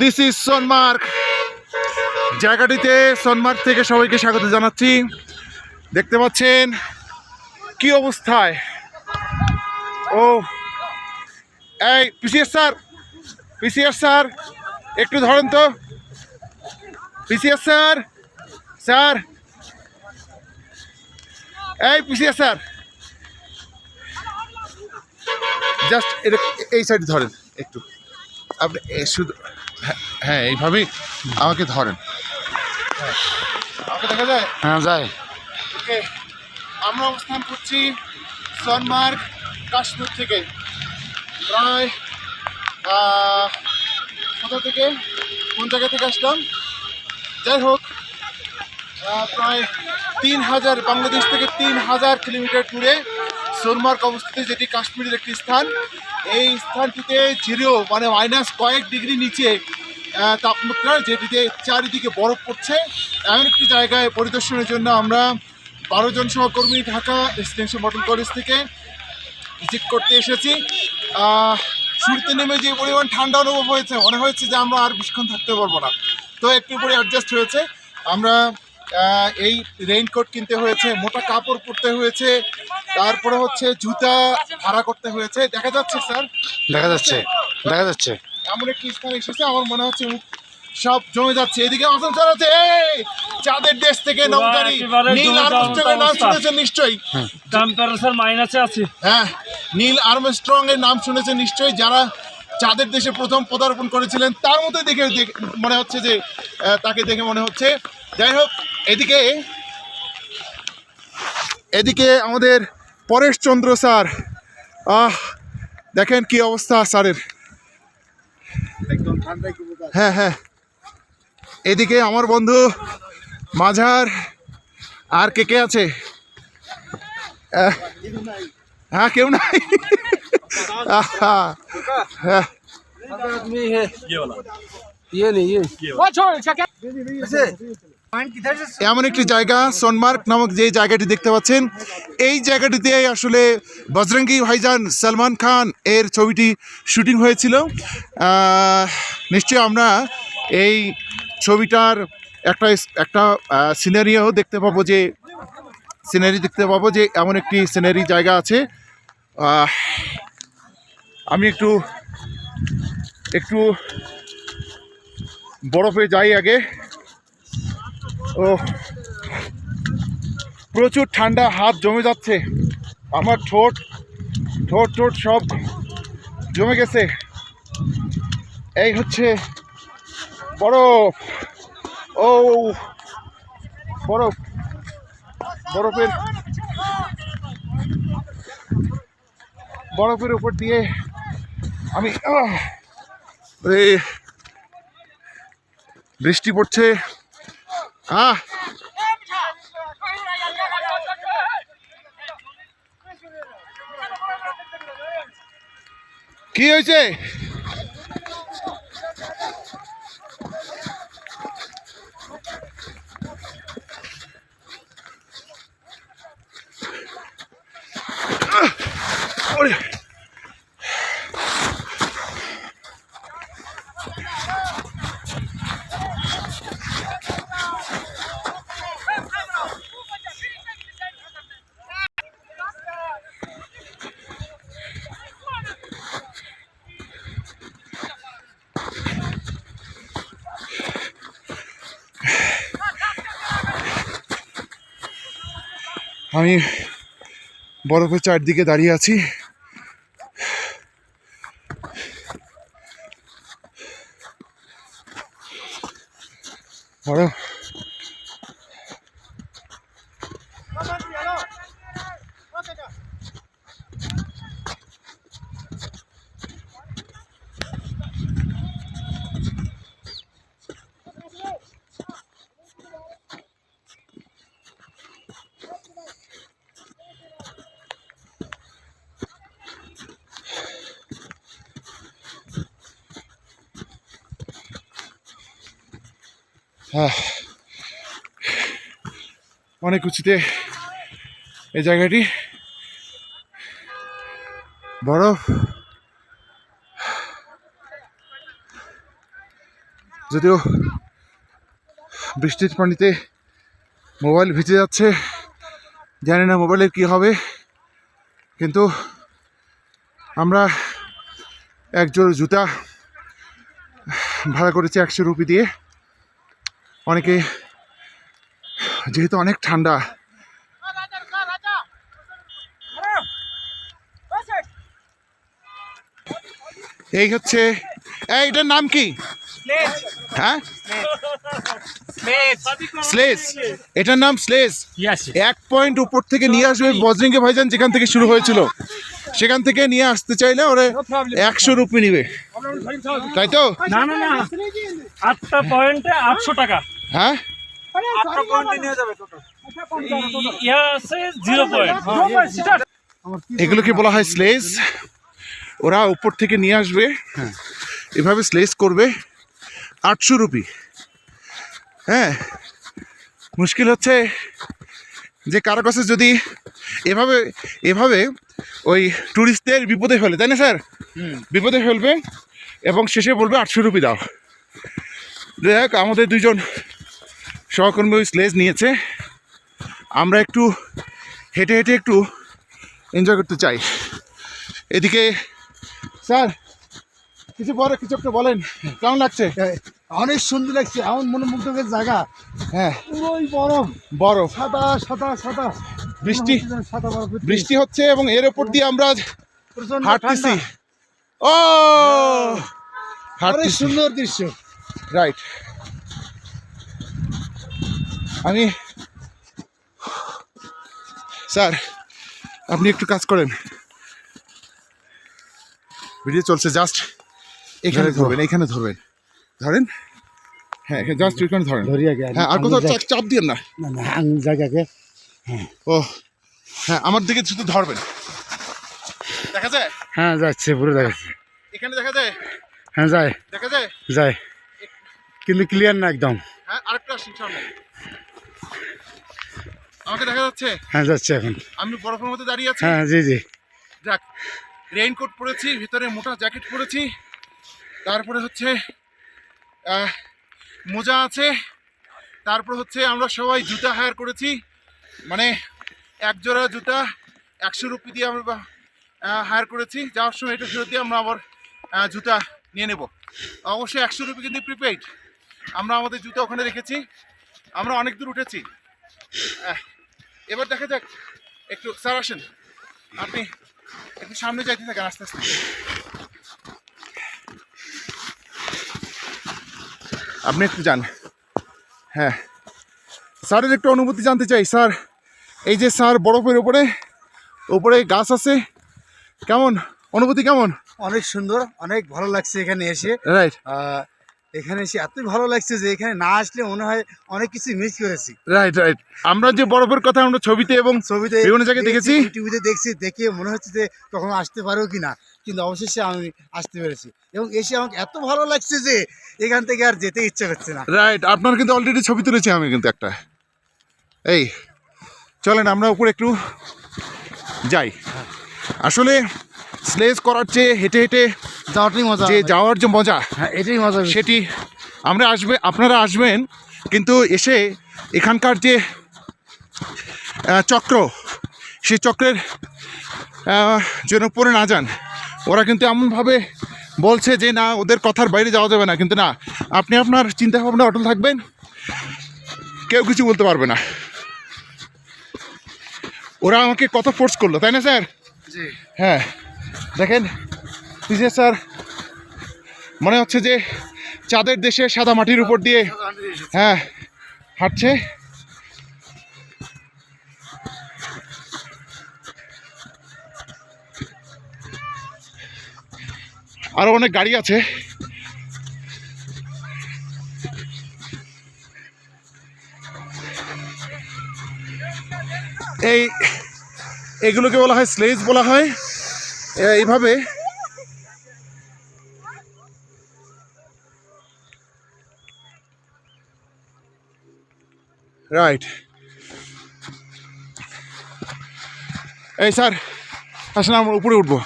This is Sonamarg জায়গাটিতে সোনমার্গ থেকে সবাইকে স্বাগত জানাচ্ছি। দেখতে পাচ্ছেন, কি অবস্থায়? ও, এই, পিসিএস স্যার পিসিএস স্যার, একটু ধরেন তো। পিসিএস স্যার স্যার এই পিসিএস স্যার। জাস্ট এটা এই সাইডে ধরেন একটু। আপনি শুধু হ্যাঁ, হ্যাঁ এইভাবেই আমাকে ধরেন। হ্যাঁ, আমাকে দেখা যায়? হ্যাঁ যায়। ওকে আমরা অবস্থান করছি সনমার্গ কাশ্মীর থেকে। প্রায় কোথা থেকে? কোন জায়গা থেকে আসলাম? যাই হোক প্রায় তিন হাজার বাংলাদেশ থেকে তিন হাজার কিলোমিটার দূরে সোনমার্গ অবস্থিত যেটি কাশ্মীরের একটি স্থান। এই স্থানটিতে জিরো মানে মাইনাস কয়েক ডিগ্রি নিচে তাপমাত্রা যেটিতে চারিদিকে বরফ পড়ছে। এমন একটি জায়গায় পরিদর্শনের জন্য আমরা বারো জন সহকর্মী ঢাকা এক্সটেনশন মডেল কলেজ থেকে ভিজিট করতে এসেছি। শুরুতে নেমে যে পরিমাণ ঠান্ডা অনুভব হয়েছে, মনে হয়েছে যে আমরা আর বেশিক্ষণ থাকতে পারব না। তো একটু পরে অ্যাডজাস্ট হয়েছে। আমরা এই রেইনকোট কিনতে হয়েছে মোটা কাপড় পরতে হয়েছে তারপরে হচ্ছে জুতা ভাড়া করতে হয়েছে। দেখা যাচ্ছে স্যার? দেখা যাচ্ছে দেখা যাচ্ছে। এমন একটি স্থান এসেছে আমার মনে হচ্ছে সব জমে যাচ্ছে। এদিকে আসাম স্যার আছে এই চাঁদের দেশ থেকে নৌকারি নীল জমে যাওয়ার আর্মস্ট্রংয়ের নাম। শুনেছেন নিশ্চয়ই? টেম্পারেচার মাইনাসে আছে। হ্যাঁ নীল আর্মস্ট্রং এর নাম শুনেছেন নিশ্চয়ই? যারা চাঁদের দেশে প্রথম পদার্পণ করেছিলেন তার মধ্যে দেখে মনে হচ্ছে যে তাকে দেখে মনে হচ্ছে। যাই হোক এদিকে এদিকে আমাদের পরেশ চন্দ্র স্যার। আহ দেখেন কি অবস্থা স্যারের। হ্যাঁ হ্যাঁ। এদিকে আমার বন্ধু মাঝার আর কে কে আছে? হ্যাঁ কেউ নাই। এমন একটি জায়গা, সোনমার্গ নামক যে জায়গাটি দেখতে পাচ্ছেন, এই জায়গাটিতে আসলে বজরঙ্গি ভাইজান সলমান খান এর ছবিটি শুটিং হয়েছিল। নিশ্চয়ই আমরা এই ছবিটার একটা একটা সিনারিও দেখতে পাবো যে সিনারি দেখতে পাবো যে এমন একটি সিনারি জায়গা আছে। আমি একটু একটু বরফে যাই আগে। ও, প্রচুর ঠান্ডা, হাত জমে যাচ্ছে। আমার ঠোঁট ঠোঁট ঠোঁট সব জমে গেছে। এই হচ্ছে বরফ। ও, বরফ। বরফের বরফের উপর দিয়ে আমি বৃষ্টি পড়ছে। আহ কি হয়েছে? আমি বরফের চারদিকে দাঁড়িয়ে আছি। বরফ অনেক উঁচুতে এই জায়গাটি। বরফ যদিও বৃষ্টির পানিতে মোবাইল ভিজে যাচ্ছে, জানি না মোবাইলের কি হবে, কিন্তু আমরা এক জোড় জুতা ভাড়া করেছি একশো রুপি দিয়ে। অনেকে যেহেতু অনেক ঠান্ডা এই হচ্ছে এই, এটার নাম কি? হ্যাঁ? স্লেস এটার নাম স্লেস এক পয়েন্ট উপর থেকে নিয়ে আসবে বজরিঙ্গে ভাইজান যেখান থেকে শুরু হয়েছিল। সেখান থেকে নিয়ে আসতে চাইলে ওরা একশো রুপি নিবে। তাই তো? না না না। আটটা পয়েন্টে আটশো টাকা। হ্যাঁ? জিরো পয়েন্ট এগুলোকে বলা হয় স্লেজ ওরা উপর থেকে নিয়ে আসবে। এভাবে স্লেজ করবে। আটশো রুপি। হ্যাঁ। মুশকিল হচ্ছে যে কারও কাছে যদি এভাবে এভাবে ওই ট্যুরিস্টদের বিপদে ফেলে তাই না স্যার? বিপদে ফেলবে এবং শেষে বলবে আটশো রুপি দাও। দেখ আমাদের দুইজন সহকর্মী ওই স্লেজ নিয়েছে। আমরা একটু হেঁটে হেঁটে একটু এনজয় করতে চাই। এদিকে স্যার কিছু বড় কিছু একটা বলেন। কেমন লাগছে? অনেক সুন্দর লাগছে এমন মনোমুগ্ধকের জায়গা। হ্যাঁ বরফ। বরফ। সাদা সাদা সাদা। বৃষ্টি সাদা বৃষ্টি হচ্ছে এবং এর ওপর দিয়ে আমরা হাঁটতেছি। ও! অনেক হাঁটতেছি। সুন্দর দৃশ্য। রাইট আমি স্যার আপনি একটু কাজ করেন। ভিডিও চলছে জাস্ট এখানে ধরবেন এখানে ধরবেন। ধরেন? হ্যাঁ জাস্ট এখানে ধরেন। হ্যাঁ আর কোথাও চাপ চাপ না। জায়গাকে ও হ্যাঁ। আমার দিকে শুধু ধরবেন। দেখা যায়? হ্যাঁ যাচ্ছে পুরো দেখাচ্ছে। এখানে দেখা যায়? হ্যাঁ যায় দেখা যায়? যায় কিন্তু ক্লিয়ার না একদম। হ্যাঁ আরেকটা আসুন সামনে। আমাকে দেখা যাচ্ছে? হ্যাঁ যাচ্ছে এখন। আমি বরফের মধ্যে দাঁড়িয়ে আছি? হ্যাঁ জি জি। যাক রেইনকোট পরেছি ভিতরে মোটা জ্যাকেট পরেছি। তারপরে হচ্ছে মোজা আছে। তারপর হচ্ছে আমরা সবাই জুতা হায়ার করেছি। মানে এক জোড়া জুতা একশো রুপি দিয়ে আমরা হায়ার করেছি। যাওয়ার সময় এটা ফেরত দিয়ে আমরা আবার জুতা নিয়ে নেব। অবশ্যই একশো রুপি কিন্তু প্রিপেইড আমরা আমাদের জুতা ওখানে রেখেছি। আমরা অনেক দূর উঠেছি। এবার দেখা যাক একটু স্যার আসেন। আপনি একটু সামনে যাইতে থাকেন আস্তে আস্তে। আপনি একটু যান। হ্যাঁ। স্যারের একটু অনুভূতি জানতে চাই স্যার। এই যে স্যার বরফের উপরে উপরে গাছ আছে। কেমন? অনুভূতি কেমন? অনেক সুন্দর অনেক ভালো লাগছে এখানে এসে। রাইট এখানে এসে এতই ভালো লাগছে যে এখানে না আসলে মনে হয় অনেক কিছু মিস করেছি। রাইট রাইট আমরা যে বরফের কথা আমরা ছবিতে এবং ছবিতে বিভিন্ন জায়গায় দেখেছি। টিভিতে দেখছি দেখে মনে হচ্ছে যে কখনো আসতে পারো কি না কিন্তু অবশেষে আমি আসতে পেরেছি। এবং এসে আমাকে এত ভালো লাগছে যে এখান থেকে আর যেতে ইচ্ছা করছে না। রাইট আপনার কিন্তু অলরেডি ছবি তুলেছি আমি কিন্তু একটা। এই চলেন আমরা উপরে একটু যাই। আসলে স্লেজ করার চেয়ে হেঁটে হেঁটে যাওয়াটাই মজা যে যাওয়ার যে মজা হ্যাঁ এটাই মজা সেটি আমরা আসবে আপনারা আসবেন কিন্তু এসে এখানকার যে চক্র সেই চক্রের যেন পরে না যান ওরা কিন্তু এমনভাবে বলছে যে না ওদের কথার বাইরে যাওয়া যাবে না। কিন্তু না আপনি আপনার চিন্তা ভাবনা অটল থাকবেন কেউ কিছু বলতে পারবে না। ওরা আমাকে কত ফোর্স করল তাই না স্যার? হ্যাঁ। দেখেন পিছিয়ে স্যার, মনে হচ্ছে যে চাঁদের দেশে সাদা মাটির উপর দিয়ে হ্যাঁ হাঁটছে। আরও অনেক গাড়ি আছে। এই, এগুলোকে বলা হয় স্লেজ বলা হয়। এইভাবে। রাইট এই স্যার আসলে আমরা উপরে উঠবো।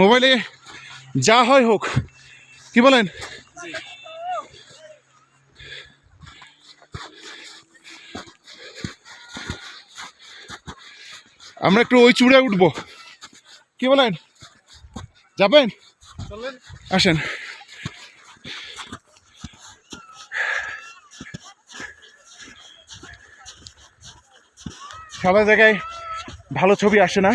মোবাইলে যা হয় হোক কি বলেন? আমরা একটু ওই চূড়ায় উঠবো। কি বলেন? যাবেন? আসেন। সবার জায়গায় ভালো ছবি আসে না।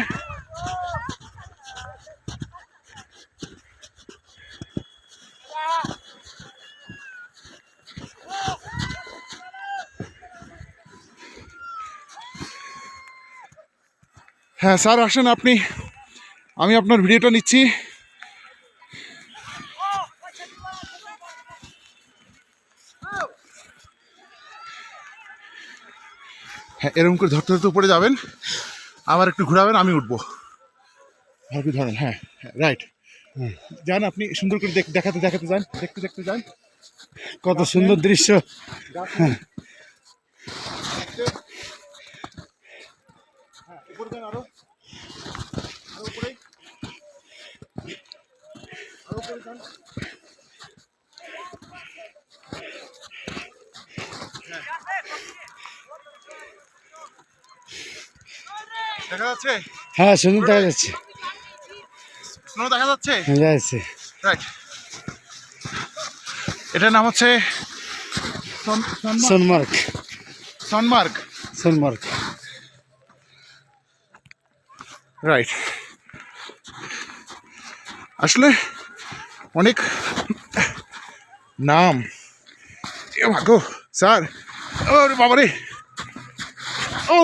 হ্যাঁ স্যার, আসেন আপনি। আমি আপনার ভিডিওটা নিচ্ছি। হ্যাঁ এরকম করে ধরতে ধরতে উপরে যাবেন। আবার একটু ঘোরাবেন, আমি উঠবো। ভাবি ধরেন হ্যাঁ রাইট যান আপনি, সুন্দর করে দেখ- দেখাতে দেখাতে যান, দেখতে দেখতে যান। কত সুন্দর দৃশ্য হ্যাঁ উপরে যান আরও আরও উপরে আরও উপরে যান দেখা যাচ্ছে? হ্যাঁ সুন্দর দেখা যাচ্ছে। স্নো দেখা যাচ্ছে? দেখা যাচ্ছে। রাইট এটার নাম হচ্ছে সন- সনমার্গ। সোনমার্গ। সনমার্গ। রাইট আসলে অনেক নাম। এ ভাগো স্যার। ওরে বাবারে। ও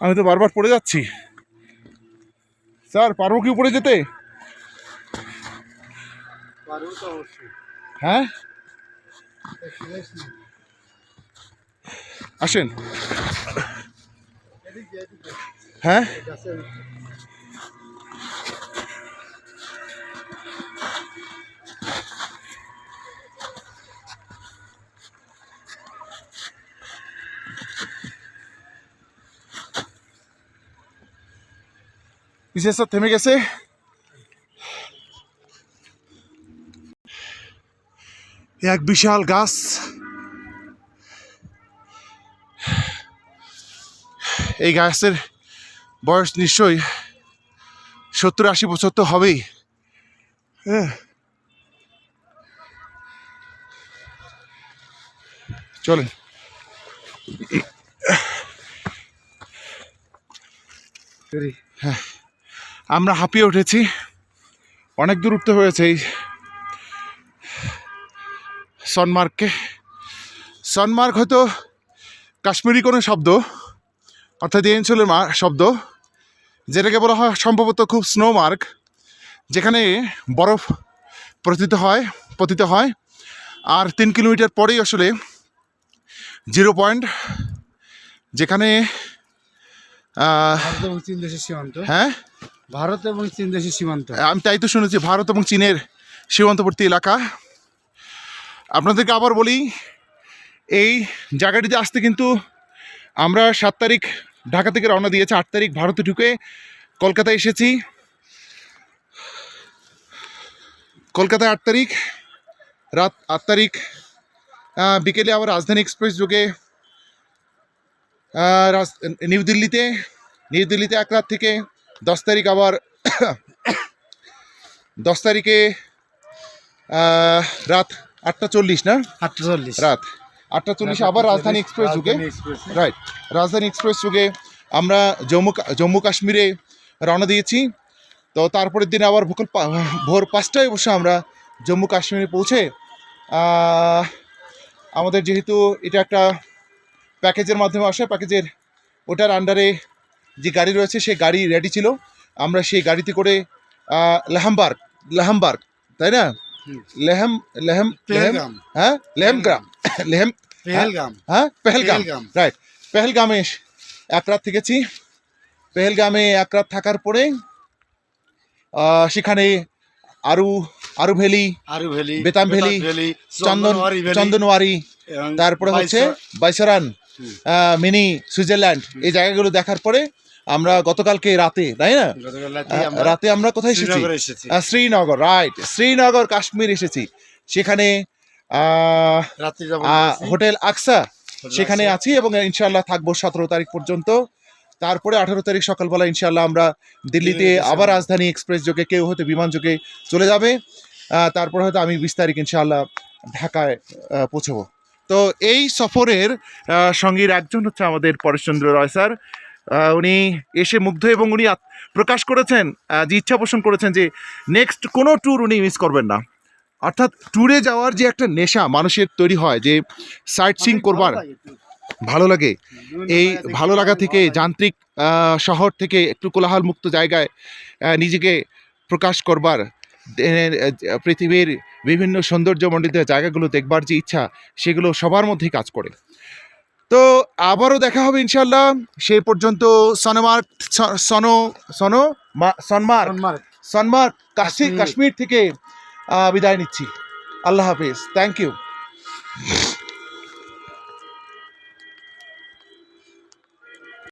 আমি তো বারবার পড়ে যাচ্ছি। স্যার পারব কি উপরে যেতে? হ্যাঁ? আসেন। হ্যাঁ? সব থেমে গেছে। এক বিশাল গাছ। এই গাছের বয়স নিশ্চয়ই সত্তর আশি বছর তো হবেই। হ্যাঁ। চলেন। হ্যাঁ। আমরা হাঁপিয়ে উঠেছি। অনেক দূর উঠতে হয়েছে এই সনমার্গকে। সনমার্গ হয়তো কাশ্মীরি কোনো শব্দ অর্থাৎ এই অঞ্চলের মা- শব্দ যেটাকে বলা হয় সম্ভবত খুব স্নো মার্গ যেখানে বরফ পতিত হয় পতিত হয়। আর তিন কিলোমিটার পরেই আসলে জিরো পয়েন্ট যেখানে হ্যাঁ? ভারত এবং চীন দেশের সীমান্ত। আমি তাই তো শুনেছি, ভারত এবং চীনের সীমান্তবর্তী এলাকা। আপনাদেরকে আবার বলি, এই জায়গাটিতে আসতে কিন্তু আমরা সাত তারিখ ঢাকা থেকে রওনা দিয়েছি, আট তারিখ ভারতে ঢুকে কলকাতায় এসেছি। কলকাতায় আট তারিখ, রাত আট তারিখ বিকেলে আবার রাজধানী এক্সপ্রেস যোগে নিউ দিল্লিতে নিউ দিল্লিতে এক রাত থেকে দশ তারিখ আবার দশ তারিখে রাত আটটা চল্লিশ না? আটটা চল্লিশ। রাত আটটা চল্লিশে আবার রাজধানী এক্সপ্রেস যুগে। রাইট রাজধানী এক্সপ্রেস যুগে আমরা জম্মু জম্মু কাশ্মীরে রওনা দিয়েছি। তো তারপরের দিন আবার পা- ভোর পাঁচটায় অবশ্য আমরা জম্মু কাশ্মীরে পৌঁছে আমাদের যেহেতু এটা একটা প্যাকেজের মাধ্যমে আসে প্যাকেজের ওটার আন্ডারে যে গাড়ি রয়েছে সেই গাড়ি রেডি ছিল। আমরা সেই গাড়িতে করে আহ, লেহামবার্গ লেহামবার্গ তাই না? হুম। লেহেম লেহেম লেহেম হ্যাঁ? লেহেমগ্রাম। লেহেম পেহেলগাম। হ্যাঁ? পেহেলগাম। পেহেলগাম। রাইট পেহেলগামে এক রাত থেকেছি। পেহেলগামে এক রাত থাকার পরে আহ, সেখানে Aru Aru valley Aru valley Betaab valley, valley Chandan Chandanwari তারপরে হচ্ছে বাইসারান মিনি সুইজারল্যান্ড এই জায়গাগুলো দেখার পরে আমরা গতকালকে রাতে তাই না? রাতে আমরা কোথায় এসেছি? শ্রীনগরে রাইট শ্রীনগর কাশ্মীর এসেছি। সেখানে। হোটেল আকসা। সেখানে আছি এবং ইনশাল্লাহ থাকব সতেরো তারিখ পর্যন্ত। তারপরে আঠারো তারিখ সকালবেলা ইনশাল্লাহ আমরা দিল্লিতে আবার রাজধানী এক্সপ্রেস যোগে কেউ হয়তো বিমান যোগে চলে যাবে। তারপরে হয়তো আমি বিশ তারিখ ইনশাল্লাহ ঢাকায় পৌঁছবো। তো এই সফরের সঙ্গীর একজন হচ্ছে আমাদের পরেশচন্দ্র রয় স্যার। উনি এসে মুগ্ধ এবং উনি প্রকাশ করেছেন যে ইচ্ছা পোষণ করেছেন যে নেক্সট কোনো ট্যুর উনি মিস করবেন না। অর্থাৎ ট্যুরে যাওয়ার যে একটা নেশা মানুষের তৈরি হয় যে সাইট সিং করবার ভালো লাগে এই ভালো লাগা থেকে যান্ত্রিক শহর থেকে একটু কোলাহল মুক্ত জায়গায় নিজেকে প্রকাশ করবার পৃথিবীর বিভিন্ন সৌন্দর্যমণ্ডিত জায়গাগুলো দেখবার যে ইচ্ছা সেগুলো সবার মধ্যেই কাজ করে। তো আবারও দেখা হবে ইনশাল্লাহ সেই পর্যন্ত সনমার্ক সন সনো সনমার্ক। সনমার্ক। কাশ্মীর কাশ্মীর। কাশ্মীর থেকে বিদায় নিচ্ছি। আল্লাহ হাফিজ। Thank you